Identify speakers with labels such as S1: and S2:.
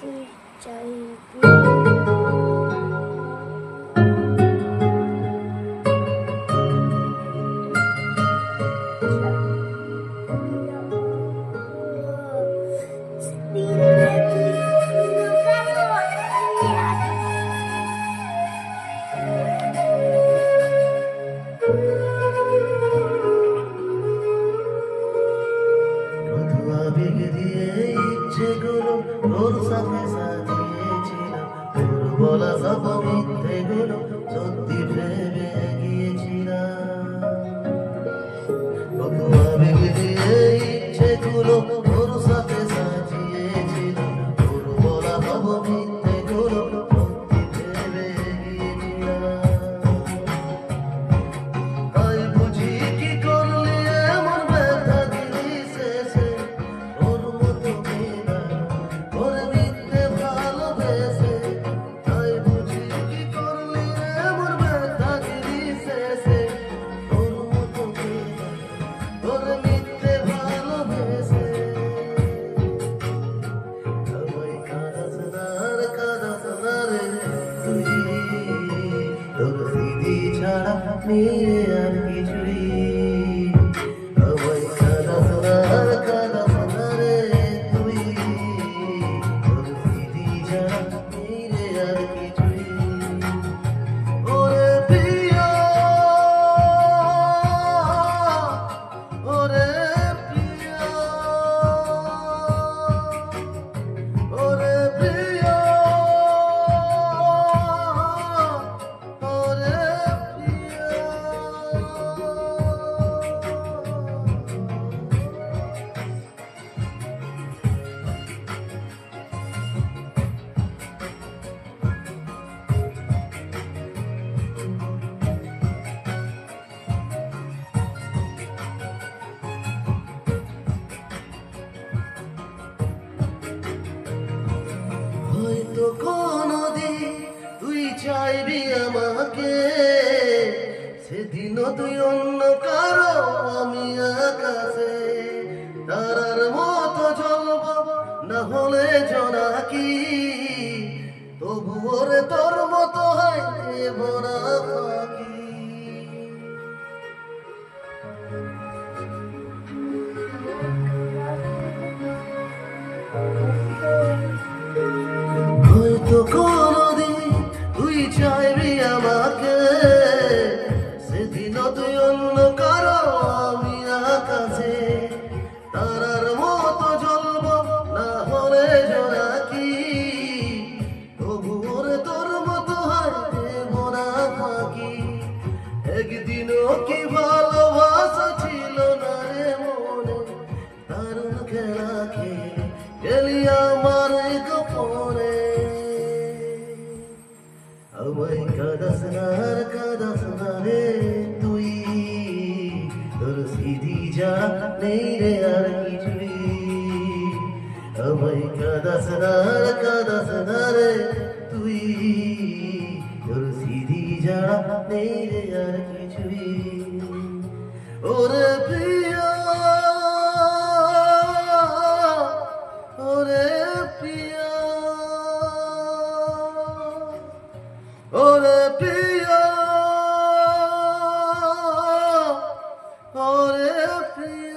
S1: Si 一笔 সাথে সাথে ছিল দুর্বল সব মিথ্যে গুলো me and তো কোনদিন তুই চাইবি আমাকে? সেদিনও তুই অন্য কারও, আমি আকাশে। তারার মতো জ্বলব না হলে জনাকি। তবুও রে তোর মতো হয় তখন তোর সিধি যা নেই রে আর কিছুই। আমায় কাদাস না কাদাস না রে তুই। তোর সিধি যা নেই রে আর কিছুই। ওরে for every